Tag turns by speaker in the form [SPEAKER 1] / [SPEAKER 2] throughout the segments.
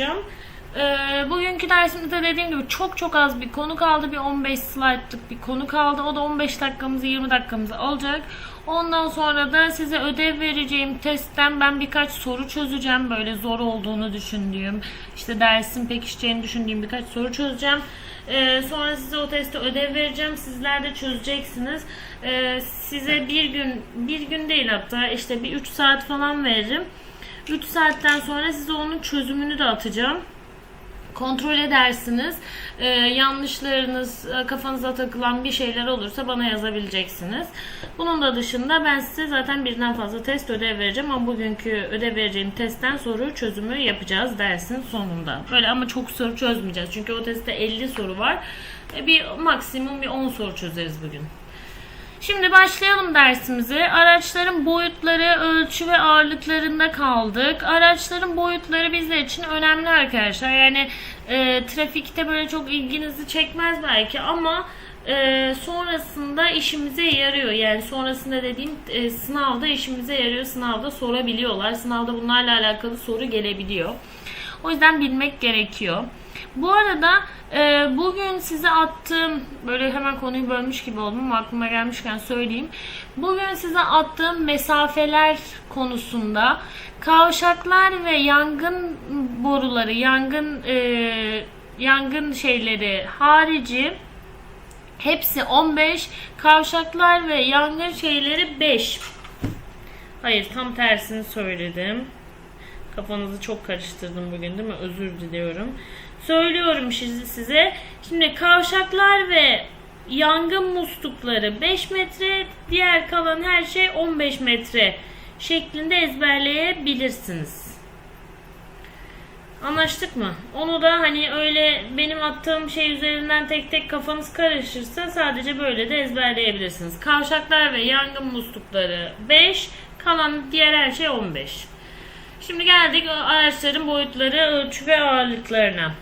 [SPEAKER 1] yapacağım. Ee, bugünkü dersimizde dediğim gibi çok çok az bir konu kaldı. Bir 15 slaytlık bir konu kaldı. O da 15 dakikamızı 20 dakikamızı alacak. Ondan sonra da size ödev vereceğim testten ben birkaç soru çözeceğim. Böyle zor olduğunu düşündüğüm, işte dersin pekişeceğini düşündüğüm birkaç soru çözeceğim. Ee, sonra size o testi ödev vereceğim. Sizler de çözeceksiniz. Ee, size bir gün, bir gün değil hatta işte bir 3 saat falan veririm. 3 saatten sonra size onun çözümünü de atacağım kontrol edersiniz. Ee, yanlışlarınız, e, kafanıza takılan bir şeyler olursa bana yazabileceksiniz. Bunun da dışında ben size zaten birden fazla test ödev vereceğim ama bugünkü ödev vereceğim testten soru çözümü yapacağız dersin sonunda. Böyle ama çok soru çözmeyeceğiz. Çünkü o testte 50 soru var. E, bir maksimum bir 10 soru çözeriz bugün. Şimdi başlayalım dersimize. Araçların boyutları, ölçü ve ağırlıklarında kaldık. Araçların boyutları bizler için önemli arkadaşlar. Yani e, trafikte böyle çok ilginizi çekmez belki ama e, sonrasında işimize yarıyor. Yani sonrasında dediğim e, sınavda işimize yarıyor. Sınavda sorabiliyorlar. Sınavda bunlarla alakalı soru gelebiliyor. O yüzden bilmek gerekiyor. Bu arada e, bugün size attığım böyle hemen konuyu bölmüş gibi oldum aklıma gelmişken söyleyeyim. Bugün size attığım mesafeler konusunda kavşaklar ve yangın boruları, yangın e, yangın şeyleri harici hepsi 15, kavşaklar ve yangın şeyleri 5. Hayır tam tersini söyledim. Kafanızı çok karıştırdım bugün değil mi? Özür diliyorum. Söylüyorum size. Şimdi kavşaklar ve yangın muslukları 5 metre, diğer kalan her şey 15 metre şeklinde ezberleyebilirsiniz. Anlaştık mı? Onu da hani öyle benim attığım şey üzerinden tek tek kafanız karışırsa sadece böyle de ezberleyebilirsiniz. Kavşaklar ve yangın muslukları 5, kalan diğer her şey 15. Şimdi geldik araçların boyutları, ölçü ve ağırlıklarına.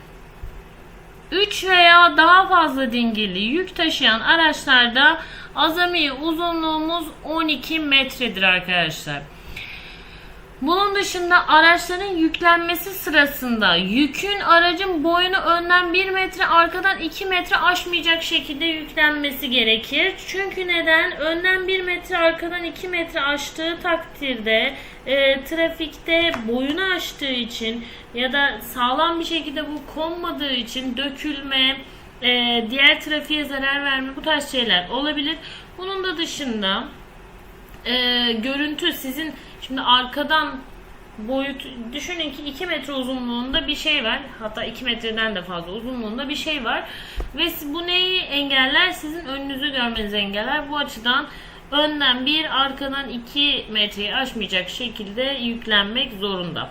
[SPEAKER 1] 3 veya daha fazla dingilli yük taşıyan araçlarda azami uzunluğumuz 12 metredir arkadaşlar. Bunun dışında araçların yüklenmesi sırasında yükün aracın boyunu önden 1 metre arkadan 2 metre aşmayacak şekilde yüklenmesi gerekir. Çünkü neden? Önden 1 metre arkadan 2 metre aştığı takdirde e, trafikte boyunu aştığı için ya da sağlam bir şekilde bu konmadığı için dökülme, e, diğer trafiğe zarar verme bu tarz şeyler olabilir. Bunun da dışında e, görüntü sizin şimdi arkadan boyut düşünün ki 2 metre uzunluğunda bir şey var. Hatta 2 metreden de fazla uzunluğunda bir şey var. Ve bu neyi engeller? Sizin önünüzü görmenizi engeller. Bu açıdan önden 1 arkadan 2 metreyi aşmayacak şekilde yüklenmek zorunda.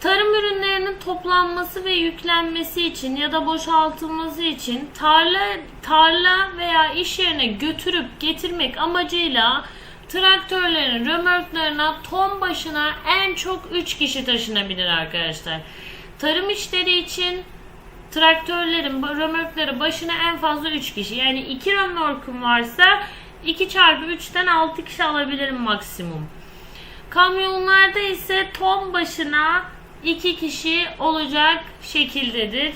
[SPEAKER 1] Tarım ürünlerinin toplanması ve yüklenmesi için ya da boşaltılması için tarla tarla veya iş yerine götürüp getirmek amacıyla traktörlerin römorklarına ton başına en çok 3 kişi taşınabilir arkadaşlar. Tarım işleri için traktörlerin römorkları başına en fazla 3 kişi. Yani 2 römorkum varsa 2 çarpı 3'ten 6 kişi alabilirim maksimum. Kamyonlarda ise ton başına 2 kişi olacak şekildedir.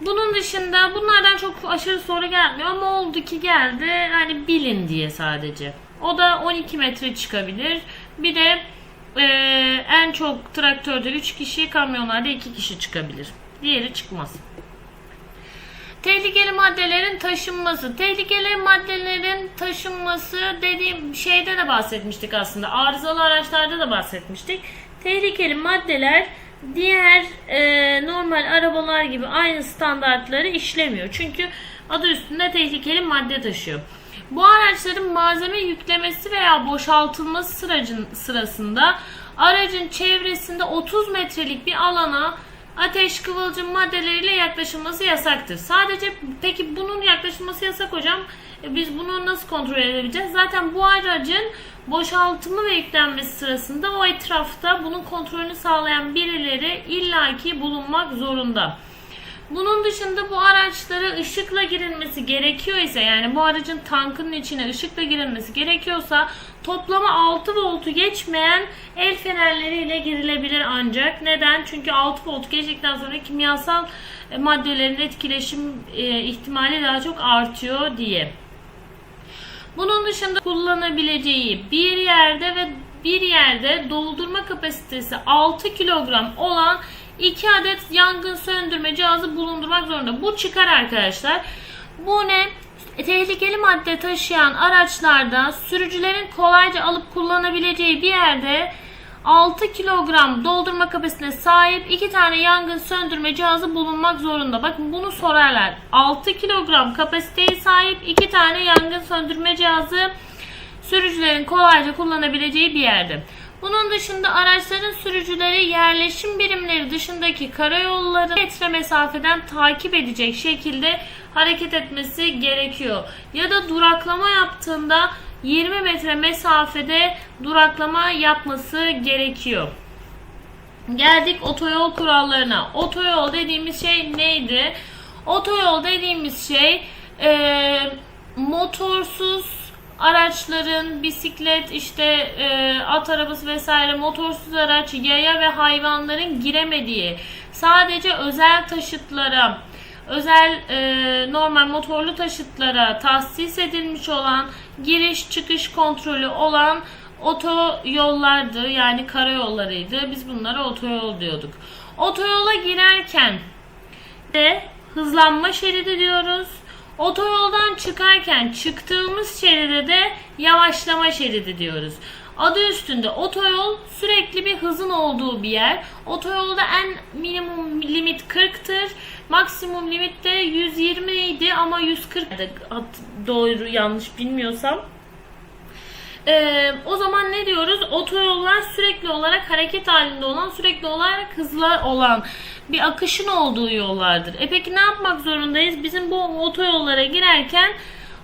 [SPEAKER 1] Bunun dışında bunlardan çok aşırı soru gelmiyor ama oldu ki geldi. Hani bilin diye sadece. O da 12 metre çıkabilir. Bir de e, en çok traktörde 3 kişi, kamyonlarda 2 kişi çıkabilir. Diğeri çıkmaz. Tehlikeli maddelerin taşınması. Tehlikeli maddelerin taşınması dediğim şeyde de bahsetmiştik aslında. Arızalı araçlarda da bahsetmiştik. Tehlikeli maddeler diğer e, normal arabalar gibi aynı standartları işlemiyor. Çünkü adı üstünde tehlikeli madde taşıyor. Bu araçların malzeme yüklemesi veya boşaltılması sıracın, sırasında aracın çevresinde 30 metrelik bir alana ateş kıvılcım maddeleriyle yaklaşılması yasaktır. Sadece peki bunun yaklaşılması yasak hocam. E, biz bunu nasıl kontrol edebileceğiz? Zaten bu aracın boşaltımı ve yüklenmesi sırasında o etrafta bunun kontrolünü sağlayan birileri illaki bulunmak zorunda. Bunun dışında bu araçlara ışıkla girilmesi gerekiyor ise yani bu aracın tankının içine ışıkla girilmesi gerekiyorsa toplama 6 voltu geçmeyen el fenerleriyle girilebilir ancak. Neden? Çünkü 6 volt geçtikten sonra kimyasal e, maddelerin etkileşim e, ihtimali daha çok artıyor diye. Bunun dışında kullanabileceği bir yerde ve bir yerde doldurma kapasitesi 6 kilogram olan 2 adet yangın söndürme cihazı bulundurmak zorunda. Bu çıkar arkadaşlar. Bu ne? Tehlikeli madde taşıyan araçlarda sürücülerin kolayca alıp kullanabileceği bir yerde 6 kilogram doldurma kapasitesine sahip 2 tane yangın söndürme cihazı bulunmak zorunda. Bakın bunu sorarlar. 6 kilogram kapasiteye sahip 2 tane yangın söndürme cihazı sürücülerin kolayca kullanabileceği bir yerde. Bunun dışında araçların sürücüleri yerleşim birimleri dışındaki karayolları metre mesafeden takip edecek şekilde hareket etmesi gerekiyor. Ya da duraklama yaptığında 20 metre mesafede duraklama yapması gerekiyor. Geldik otoyol kurallarına. Otoyol dediğimiz şey neydi? Otoyol dediğimiz şey e, motorsuz araçların, bisiklet, işte e, at arabası vesaire motorsuz araç, yaya ve hayvanların giremediği, sadece özel taşıtlara, özel e, normal motorlu taşıtlara tahsis edilmiş olan giriş çıkış kontrolü olan otoyollardı yani karayollarıydı. Biz bunlara otoyol diyorduk. Otoyola girerken de hızlanma şeridi diyoruz. Otoyoldan çıkarken çıktığımız şeride de yavaşlama şeridi diyoruz. Adı üstünde otoyol sürekli bir hızın olduğu bir yer. Otoyolda en minimum limit 40'tır. Maksimum limit de 120 idi ama 140 doğru yanlış bilmiyorsam. Ee, o zaman ne diyoruz? Otoyollar sürekli olarak hareket halinde olan, sürekli olarak hızlı olan bir akışın olduğu yollardır. E peki ne yapmak zorundayız? Bizim bu otoyollara girerken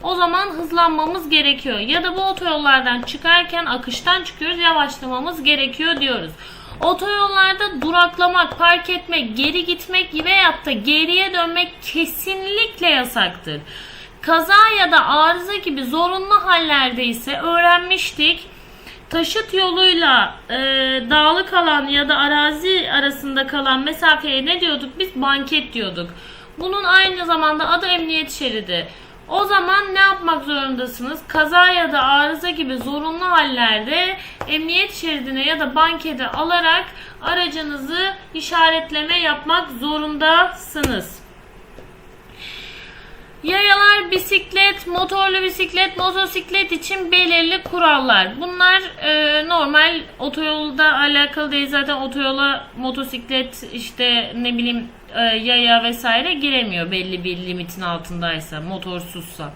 [SPEAKER 1] o zaman hızlanmamız gerekiyor. Ya da bu otoyollardan çıkarken akıştan çıkıyoruz, yavaşlamamız gerekiyor diyoruz. Otoyollarda duraklamak, park etmek, geri gitmek veyahut da geriye dönmek kesinlikle yasaktır. Kaza ya da arıza gibi zorunlu hallerde ise öğrenmiştik. Taşıt yoluyla e, dağlık alan ya da arazi arasında kalan mesafeye ne diyorduk? Biz banket diyorduk. Bunun aynı zamanda adı emniyet şeridi. O zaman ne yapmak zorundasınız? Kaza ya da arıza gibi zorunlu hallerde emniyet şeridine ya da bankete alarak aracınızı işaretleme yapmak zorundasınız. Yayalar, bisiklet, motorlu bisiklet, motosiklet için belirli kurallar. Bunlar e, normal otoyolda alakalı değil. Zaten otoyola motosiklet işte ne bileyim e, yaya vesaire giremiyor belli bir limitin altındaysa, motorsuzsa.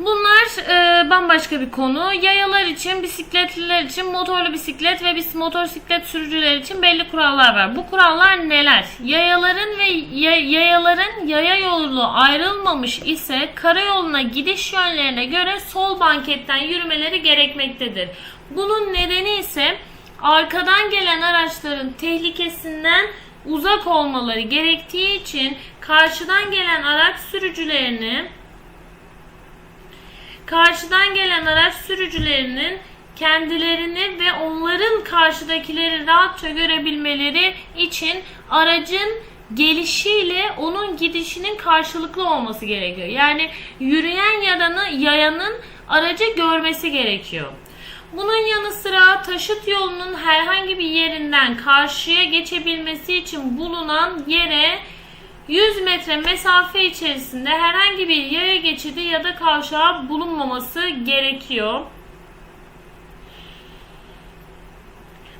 [SPEAKER 1] Bunlar e, bambaşka bir konu. Yayalar için, bisikletliler için, motorlu bisiklet ve bis motosiklet sürücüler için belli kurallar var. Bu kurallar neler? Yayaların ve yayaların yaya yolu ayrılmamış ise karayoluna gidiş yönlerine göre sol banketten yürümeleri gerekmektedir. Bunun nedeni ise arkadan gelen araçların tehlikesinden uzak olmaları gerektiği için karşıdan gelen araç sürücülerini karşıdan gelen araç sürücülerinin kendilerini ve onların karşıdakileri rahatça görebilmeleri için aracın gelişiyle onun gidişinin karşılıklı olması gerekiyor. Yani yürüyen yaranı, yayanın aracı görmesi gerekiyor. Bunun yanı sıra taşıt yolunun herhangi bir yerinden karşıya geçebilmesi için bulunan yere 100 metre mesafe içerisinde herhangi bir yaya geçidi ya da kavşağı bulunmaması gerekiyor.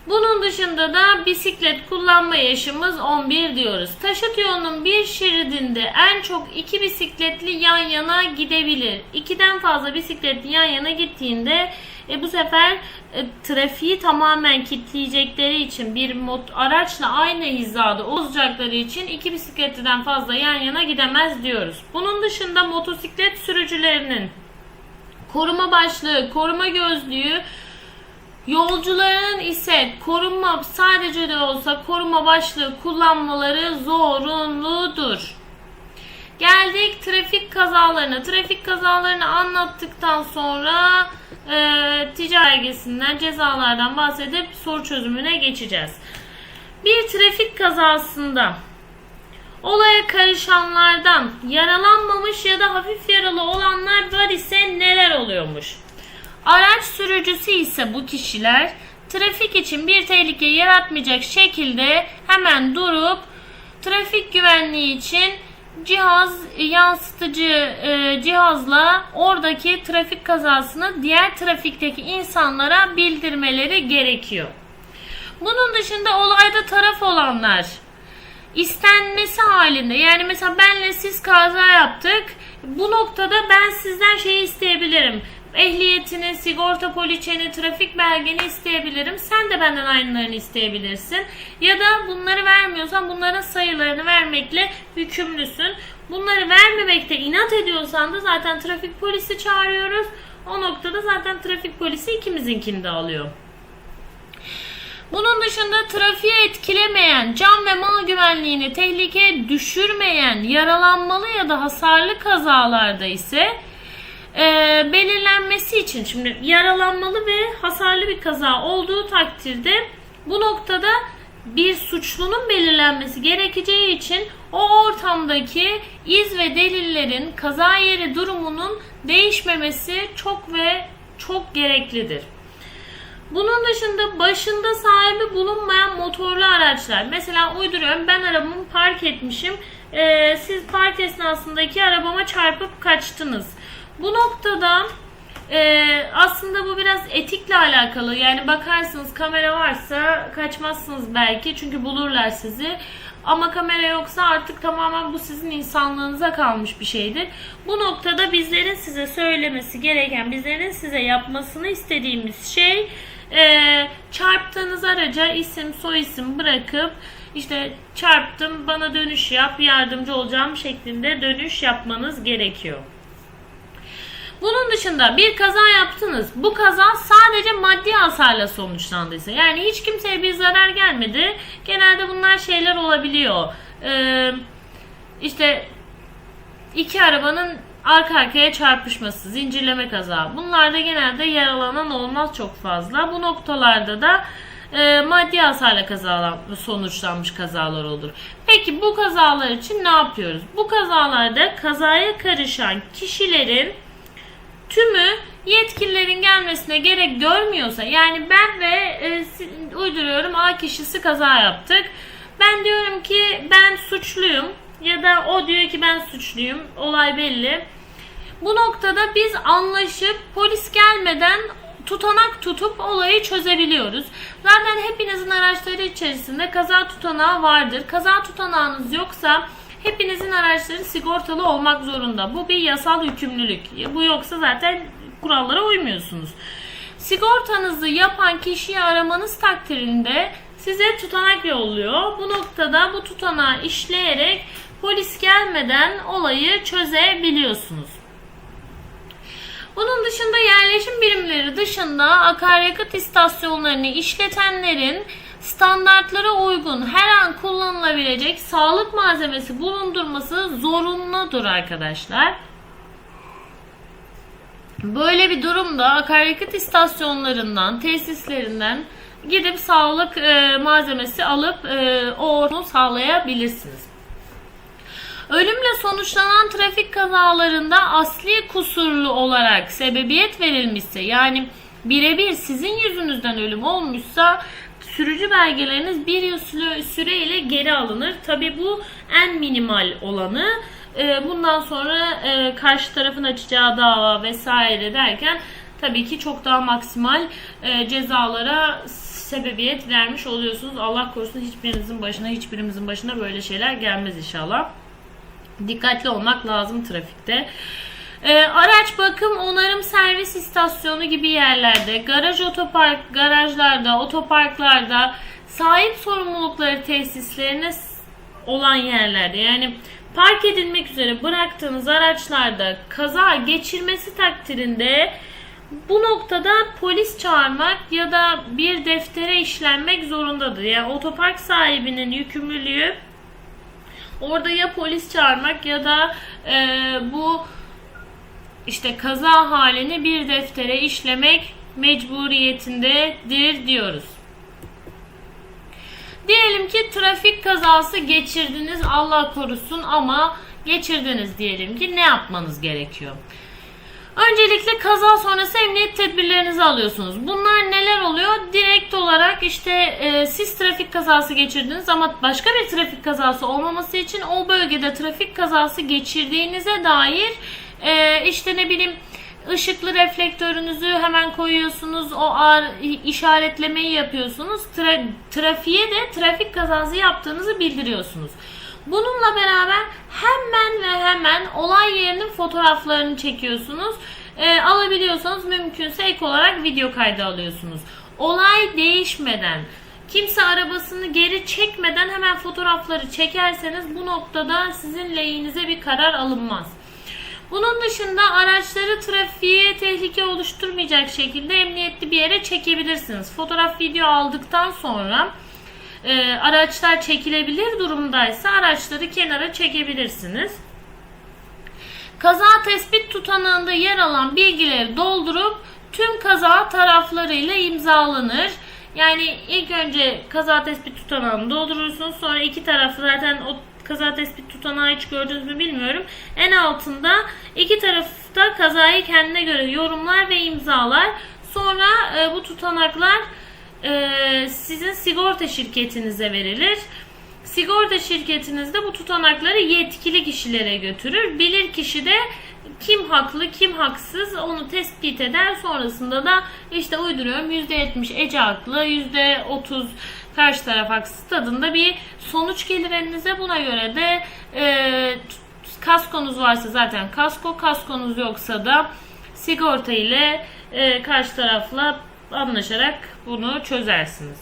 [SPEAKER 1] Bunun dışında da bisiklet kullanma yaşımız 11 diyoruz. Taşıt yolunun bir şeridinde en çok iki bisikletli yan yana gidebilir. İkiden fazla bisikletli yan yana gittiğinde e, bu sefer e, trafiği tamamen kilitleyecekleri için bir mot araçla aynı hizada olacakları için iki bisikletliden fazla yan yana gidemez diyoruz. Bunun dışında motosiklet sürücülerinin koruma başlığı, koruma gözlüğü, Yolcuların ise korunma sadece de olsa koruma başlığı kullanmaları zorunludur. Geldik trafik kazalarına. Trafik kazalarını anlattıktan sonra e, ticari vergisinden, cezalardan bahsedip soru çözümüne geçeceğiz. Bir trafik kazasında olaya karışanlardan yaralanmamış ya da hafif yaralı olanlar var ise neler oluyormuş? Araç sürücüsü ise bu kişiler trafik için bir tehlike yaratmayacak şekilde hemen durup trafik güvenliği için cihaz yansıtıcı e, cihazla oradaki trafik kazasını diğer trafikteki insanlara bildirmeleri gerekiyor. Bunun dışında olayda taraf olanlar istenmesi halinde yani mesela benle siz kaza yaptık bu noktada ben sizden şeyi isteyebilirim ehliyetini, sigorta poliçeni, trafik belgeni isteyebilirim. Sen de benden aynılarını isteyebilirsin. Ya da bunları vermiyorsan bunların sayılarını vermekle yükümlüsün. Bunları vermemekte inat ediyorsan da zaten trafik polisi çağırıyoruz. O noktada zaten trafik polisi ikimizinkini de alıyor. Bunun dışında trafiği etkilemeyen, can ve mal güvenliğini tehlikeye düşürmeyen yaralanmalı ya da hasarlı kazalarda ise e, belirlenmesi için şimdi yaralanmalı ve hasarlı bir kaza olduğu takdirde bu noktada bir suçlunun belirlenmesi gerekeceği için o ortamdaki iz ve delillerin kaza yeri durumunun değişmemesi çok ve çok gereklidir. Bunun dışında başında sahibi bulunmayan motorlu araçlar. Mesela uyduruyorum ben arabamı park etmişim. Ee, siz park esnasındaki arabama çarpıp kaçtınız. Bu noktada e, aslında bu biraz etikle alakalı. Yani bakarsınız kamera varsa kaçmazsınız belki çünkü bulurlar sizi. Ama kamera yoksa artık tamamen bu sizin insanlığınıza kalmış bir şeydir. Bu noktada bizlerin size söylemesi gereken, bizlerin size yapmasını istediğimiz şey e, çarptığınız araca isim soy isim bırakıp işte çarptım bana dönüş yap yardımcı olacağım şeklinde dönüş yapmanız gerekiyor. Bunun dışında bir kaza yaptınız. Bu kaza sadece maddi hasarla sonuçlandıysa yani hiç kimseye bir zarar gelmedi. Genelde bunlar şeyler olabiliyor. Ee, işte iki arabanın arka arkaya çarpışması, zincirleme kaza. Bunlarda genelde yaralanan olmaz çok fazla. Bu noktalarda da e, maddi hasarla kazalar, sonuçlanmış kazalar olur. Peki bu kazalar için ne yapıyoruz? Bu kazalarda kazaya karışan kişilerin tümü yetkililerin gelmesine gerek görmüyorsa yani ben ve e, uyduruyorum A kişisi kaza yaptık. Ben diyorum ki ben suçluyum ya da o diyor ki ben suçluyum. Olay belli. Bu noktada biz anlaşıp polis gelmeden tutanak tutup olayı çözebiliyoruz. Zaten hepinizin araçları içerisinde kaza tutanağı vardır. Kaza tutanağınız yoksa hepinizin araçları sigortalı olmak zorunda. Bu bir yasal yükümlülük. Bu yoksa zaten kurallara uymuyorsunuz. Sigortanızı yapan kişiyi aramanız takdirinde size tutanak yolluyor. Bu noktada bu tutanağı işleyerek polis gelmeden olayı çözebiliyorsunuz. Bunun dışında yerleşim birimleri dışında akaryakıt istasyonlarını işletenlerin standartlara uygun her an kullanılabilecek sağlık malzemesi bulundurması zorunludur arkadaşlar. Böyle bir durumda akaryakıt istasyonlarından, tesislerinden gidip sağlık e, malzemesi alıp e, o ortamı sağlayabilirsiniz. Ölümle sonuçlanan trafik kazalarında asli kusurlu olarak sebebiyet verilmişse yani birebir sizin yüzünüzden ölüm olmuşsa sürücü belgeleriniz bir yıl süreyle geri alınır. Tabi bu en minimal olanı. Ee, bundan sonra e, karşı tarafın açacağı dava vesaire derken tabii ki çok daha maksimal e, cezalara sebebiyet vermiş oluyorsunuz. Allah korusun hiçbirinizin başına, hiçbirimizin başına böyle şeyler gelmez inşallah. Dikkatli olmak lazım trafikte. E, araç bakım, onarım, servis istasyonu gibi yerlerde, garaj otopark, garajlarda, otoparklarda, sahip sorumlulukları tesislerine olan yerlerde yani park edilmek üzere bıraktığınız araçlarda kaza geçirmesi takdirinde Bu noktada polis çağırmak ya da bir deftere işlenmek zorundadır. Yani otopark sahibinin yükümlülüğü orada ya polis çağırmak ya da e, bu işte kaza halini bir deftere işlemek mecburiyetindedir diyoruz. Diyelim ki trafik kazası geçirdiniz Allah korusun ama geçirdiniz diyelim ki ne yapmanız gerekiyor? Öncelikle kaza sonrası emniyet tedbirlerinizi alıyorsunuz. Bunlar neler oluyor? Direkt olarak işte e, siz trafik kazası geçirdiniz ama başka bir trafik kazası olmaması için o bölgede trafik kazası geçirdiğinize dair e, işte ne bileyim ışıklı reflektörünüzü hemen koyuyorsunuz. O ar işaretlemeyi yapıyorsunuz. Tra- trafiğe de trafik kazası yaptığınızı bildiriyorsunuz. Bununla beraber hemen ve hemen olay yerinin fotoğraflarını çekiyorsunuz. Ee, alabiliyorsanız mümkünse ek olarak video kaydı alıyorsunuz. Olay değişmeden, kimse arabasını geri çekmeden hemen fotoğrafları çekerseniz bu noktada sizin lehinize bir karar alınmaz. Bunun dışında araçları trafiğe tehlike oluşturmayacak şekilde emniyetli bir yere çekebilirsiniz. Fotoğraf video aldıktan sonra e, araçlar çekilebilir durumdaysa araçları kenara çekebilirsiniz. Kaza tespit tutanağında yer alan bilgileri doldurup tüm kaza taraflarıyla imzalanır. Yani ilk önce kaza tespit tutanağını doldurursunuz. Sonra iki tarafı zaten o kaza tespit tutanağı hiç gördünüz mü bilmiyorum. En altında iki tarafta kazayı kendine göre yorumlar ve imzalar. Sonra e, bu tutanaklar e, sizin sigorta şirketinize verilir. Sigorta şirketiniz de bu tutanakları yetkili kişilere götürür. Bilir kişi de kim haklı kim haksız onu tespit eder. Sonrasında da işte uyduruyorum %70 Ece haklı %30 karşı taraf haksız tadında bir sonuç gelir elinize. Buna göre de e, kaskonuz varsa zaten kasko, kaskonuz yoksa da sigorta ile e, karşı tarafla anlaşarak bunu çözersiniz.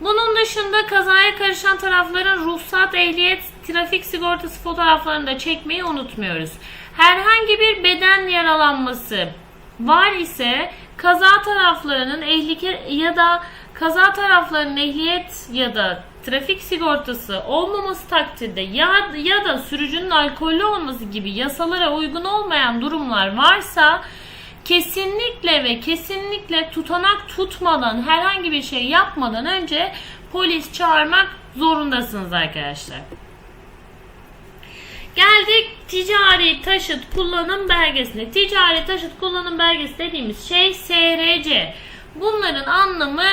[SPEAKER 1] Bunun dışında kazaya karışan tarafların ruhsat, ehliyet, trafik sigortası fotoğraflarını da çekmeyi unutmuyoruz. Herhangi bir beden yaralanması var ise kaza taraflarının ehlike ya da kaza taraflarının ehliyet ya da trafik sigortası olmaması takdirde ya, ya da sürücünün alkollü olması gibi yasalara uygun olmayan durumlar varsa kesinlikle ve kesinlikle tutanak tutmadan herhangi bir şey yapmadan önce polis çağırmak zorundasınız arkadaşlar. Geldik ticari taşıt kullanım belgesine. Ticari taşıt kullanım belgesi dediğimiz şey SRC. Bunların anlamı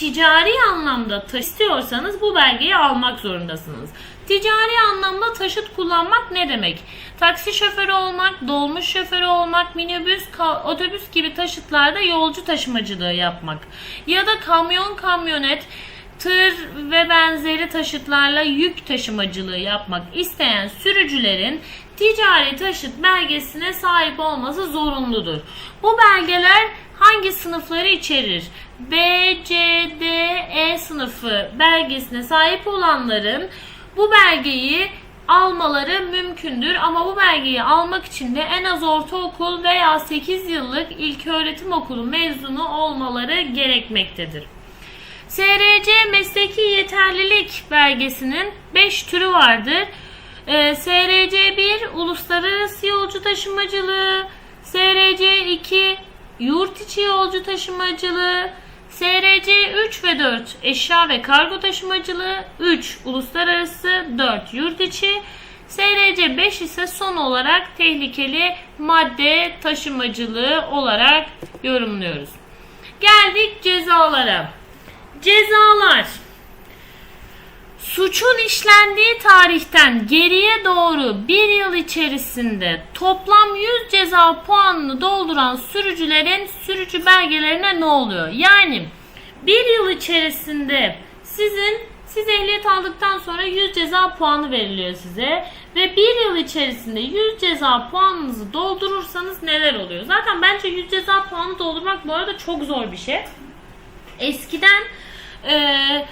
[SPEAKER 1] ticari anlamda istiyorsanız bu belgeyi almak zorundasınız. Ticari anlamda taşıt kullanmak ne demek? Taksi şoförü olmak, dolmuş şoförü olmak, minibüs, otobüs gibi taşıtlarda yolcu taşımacılığı yapmak ya da kamyon kamyonet, tır ve benzeri taşıtlarla yük taşımacılığı yapmak isteyen sürücülerin ticari taşıt belgesine sahip olması zorunludur. Bu belgeler hangi sınıfları içerir? B, C, D, E sınıfı belgesine sahip olanların bu belgeyi almaları mümkündür ama bu belgeyi almak için de en az ortaokul veya 8 yıllık ilköğretim okulu mezunu olmaları gerekmektedir. SRC mesleki yeterlilik belgesinin 5 türü vardır. Ee, SRC 1 uluslararası yolcu taşımacılığı, SRC 2 yurt içi yolcu taşımacılığı, SRC 3 ve 4 eşya ve kargo taşımacılığı, 3 uluslararası, 4 yurt içi, SRC 5 ise son olarak tehlikeli madde taşımacılığı olarak yorumluyoruz. Geldik cezalara. Cezalar Suçun işlendiği tarihten geriye doğru bir yıl içerisinde toplam 100 ceza puanını dolduran sürücülerin sürücü belgelerine ne oluyor? Yani bir yıl içerisinde sizin siz ehliyet aldıktan sonra 100 ceza puanı veriliyor size ve bir yıl içerisinde 100 ceza puanınızı doldurursanız neler oluyor? Zaten bence 100 ceza puanı doldurmak bu arada çok zor bir şey. Eskiden eee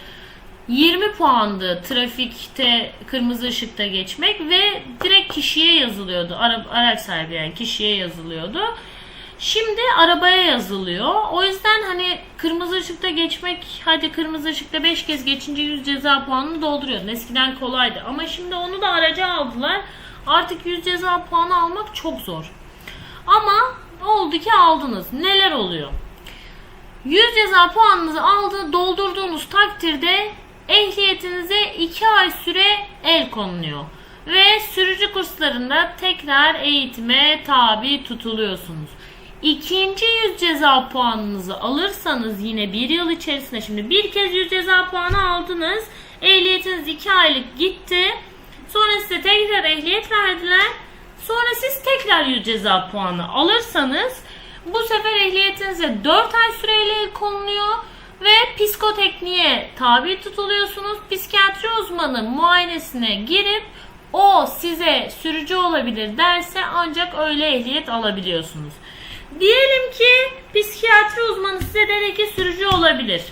[SPEAKER 1] 20 puandı trafikte kırmızı ışıkta geçmek ve direkt kişiye yazılıyordu. Ara, araç sahibi yani kişiye yazılıyordu. Şimdi arabaya yazılıyor. O yüzden hani kırmızı ışıkta geçmek hadi kırmızı ışıkta 5 kez geçince 100 ceza puanını dolduruyor. Eskiden kolaydı ama şimdi onu da araca aldılar. Artık 100 ceza puanı almak çok zor. Ama oldu ki aldınız. Neler oluyor? 100 ceza puanınızı aldı, doldurduğunuz takdirde ehliyetinize 2 ay süre el konuluyor. Ve sürücü kurslarında tekrar eğitime tabi tutuluyorsunuz. İkinci 100 ceza puanınızı alırsanız yine bir yıl içerisinde şimdi bir kez 100 ceza puanı aldınız. Ehliyetiniz 2 aylık gitti. Sonra size tekrar ehliyet verdiler. Sonra siz tekrar 100 ceza puanı alırsanız bu sefer ehliyetinize 4 ay süreyle konuluyor ve psikotekniğe tabi tutuluyorsunuz. Psikiyatri uzmanı muayenesine girip o size sürücü olabilir derse ancak öyle ehliyet alabiliyorsunuz. Diyelim ki psikiyatri uzmanı size dedi ki sürücü olabilir.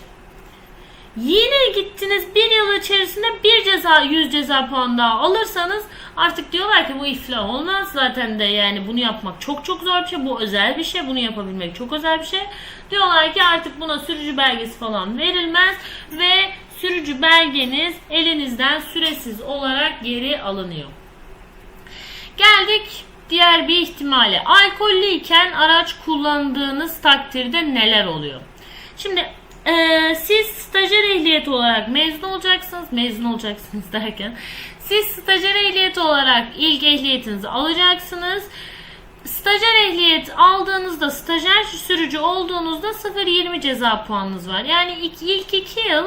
[SPEAKER 1] Yine gittiniz bir yıl içerisinde bir ceza 100 ceza puan daha alırsanız artık diyorlar ki bu iflah olmaz zaten de yani bunu yapmak çok çok zor bir şey bu özel bir şey bunu yapabilmek çok özel bir şey diyorlar ki artık buna sürücü belgesi falan verilmez ve sürücü belgeniz elinizden süresiz olarak geri alınıyor. Geldik diğer bir ihtimale. Alkollüyken araç kullandığınız takdirde neler oluyor? Şimdi ee, siz stajyer ehliyeti olarak mezun olacaksınız. Mezun olacaksınız derken. Siz stajyer ehliyeti olarak ilk ehliyetinizi alacaksınız. Stajyer ehliyet aldığınızda, stajyer sürücü olduğunuzda 0.20 ceza puanınız var. Yani ilk, ilk iki yıl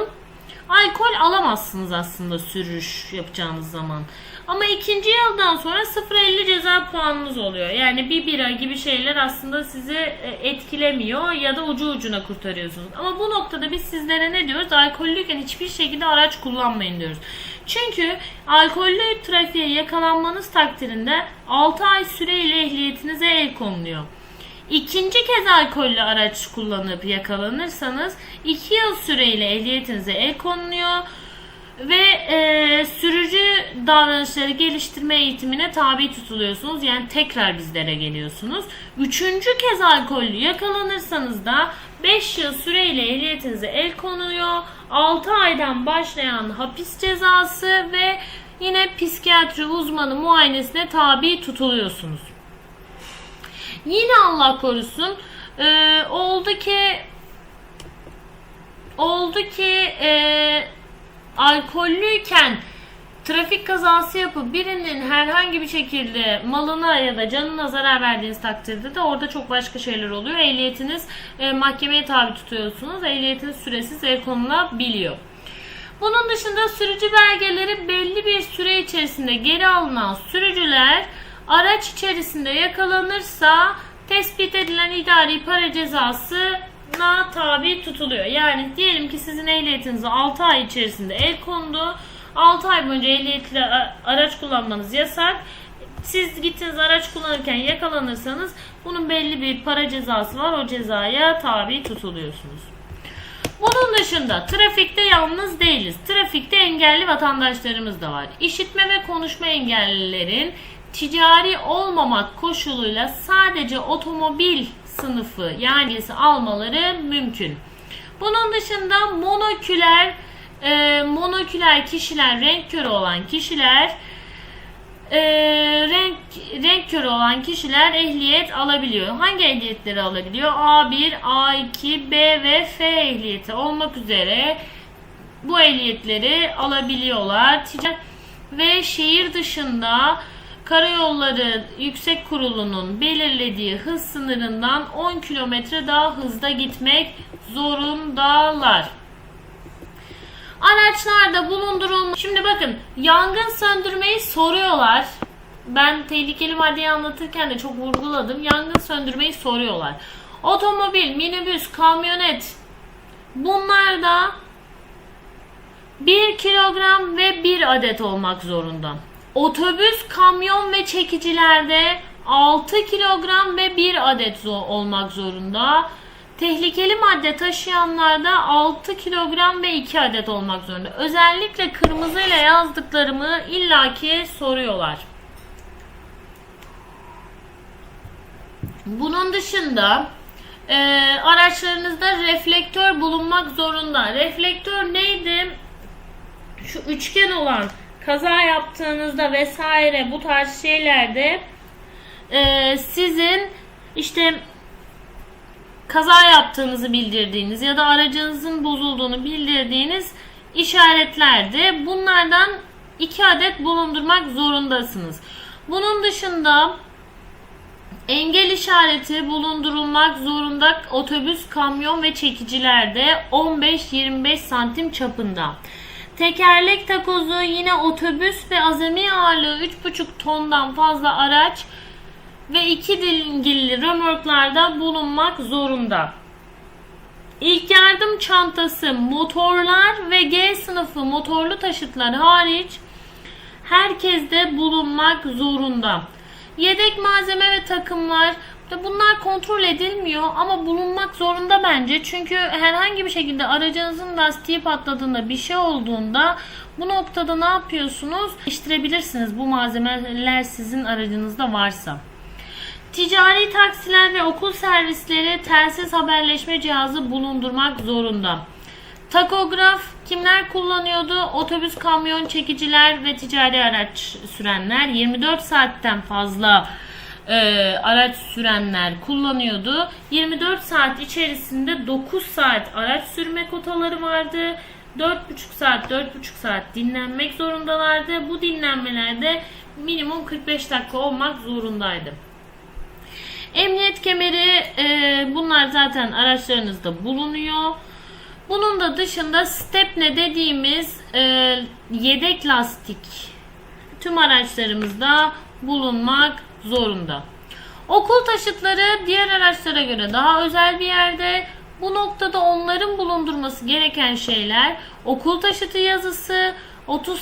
[SPEAKER 1] alkol alamazsınız aslında sürüş yapacağınız zaman. Ama ikinci yıldan sonra 0.50 ceza puanınız oluyor. Yani bir bira gibi şeyler aslında sizi e, etkilemiyor ya da ucu ucuna kurtarıyorsunuz. Ama bu noktada biz sizlere ne diyoruz? Alkollüyken hiçbir şekilde araç kullanmayın diyoruz. Çünkü alkollü trafiğe yakalanmanız takdirinde 6 ay süreyle ehliyetinize el konuluyor. İkinci kez alkollü araç kullanıp yakalanırsanız 2 yıl süreyle ehliyetinize el konuluyor ve e, sürücü davranışları geliştirme eğitimine tabi tutuluyorsunuz. Yani tekrar bizlere geliyorsunuz. Üçüncü kez alkollü yakalanırsanız da 5 yıl süreyle ehliyetinize el konuluyor. 6 aydan başlayan hapis cezası ve yine psikiyatri uzmanı muayenesine tabi tutuluyorsunuz. Yine Allah korusun e, oldu ki oldu ki e, alkollüyken trafik kazası yapıp birinin herhangi bir şekilde malına ya da canına zarar verdiğiniz takdirde de orada çok başka şeyler oluyor. Ehliyetiniz e, mahkemeye tabi tutuyorsunuz. Ehliyetiniz süresiz el konulabiliyor. Bunun dışında sürücü belgeleri belli bir süre içerisinde geri alınan sürücüler araç içerisinde yakalanırsa tespit edilen idari para cezası na tabi tutuluyor. Yani diyelim ki sizin ehliyetinize 6 ay içerisinde el kondu. 6 ay boyunca ehliyetle araç kullanmanız yasak. Siz gittiniz araç kullanırken yakalanırsanız bunun belli bir para cezası var. O cezaya tabi tutuluyorsunuz. Bunun dışında trafikte yalnız değiliz. Trafikte engelli vatandaşlarımız da var. İşitme ve konuşma engellilerin ticari olmamak koşuluyla sadece otomobil sınıfı yani almaları mümkün. Bunun dışında monoküler e, monoküler kişiler, renk körü olan kişiler e, renk renk körü olan kişiler ehliyet alabiliyor. Hangi ehliyetleri alabiliyor? A1, A2, B ve F ehliyeti olmak üzere bu ehliyetleri alabiliyorlar. Ticaret ve şehir dışında Karayolları Yüksek Kurulu'nun belirlediği hız sınırından 10 kilometre daha hızda gitmek zorundalar. Araçlarda bulundurulmuş. Şimdi bakın yangın söndürmeyi soruyorlar. Ben tehlikeli maddeyi anlatırken de çok vurguladım. Yangın söndürmeyi soruyorlar. Otomobil, minibüs, kamyonet bunlar da 1 kilogram ve 1 adet olmak zorunda. Otobüs, kamyon ve çekicilerde 6 kilogram ve 1 adet olmak zorunda. Tehlikeli madde taşıyanlarda 6 kilogram ve 2 adet olmak zorunda. Özellikle kırmızıyla yazdıklarımı illaki soruyorlar. Bunun dışında e, araçlarınızda reflektör bulunmak zorunda. Reflektör neydi? Şu üçgen olan kaza yaptığınızda vesaire bu tarz şeylerde e, sizin işte kaza yaptığınızı bildirdiğiniz ya da aracınızın bozulduğunu bildirdiğiniz işaretlerdi. Bunlardan iki adet bulundurmak zorundasınız. Bunun dışında engel işareti bulundurulmak zorunda otobüs, kamyon ve çekicilerde 15-25 santim çapında. Tekerlek takozu yine otobüs ve azami ağırlığı 3,5 tondan fazla araç ve iki dingilli römorklarda bulunmak zorunda. İlk yardım çantası motorlar ve G sınıfı motorlu taşıtlar hariç herkeste bulunmak zorunda. Yedek malzeme ve takımlar bunlar kontrol edilmiyor ama bulunmak zorunda bence. Çünkü herhangi bir şekilde aracınızın lastiği patladığında bir şey olduğunda bu noktada ne yapıyorsunuz? Değiştirebilirsiniz bu malzemeler sizin aracınızda varsa. Ticari taksiler ve okul servisleri telsiz haberleşme cihazı bulundurmak zorunda. Takograf kimler kullanıyordu? Otobüs, kamyon, çekiciler ve ticari araç sürenler 24 saatten fazla e, araç sürenler kullanıyordu. 24 saat içerisinde 9 saat araç sürme kotaları vardı. 4,5 saat 4,5 saat dinlenmek zorundalardı. Bu dinlenmelerde minimum 45 dakika olmak zorundaydı. Emniyet kemeri e, bunlar zaten araçlarınızda bulunuyor. Bunun da dışında stepne dediğimiz e, yedek lastik tüm araçlarımızda bulunmak zorunda. Okul taşıtları diğer araçlara göre daha özel bir yerde. Bu noktada onların bulundurması gereken şeyler okul taşıtı yazısı, 30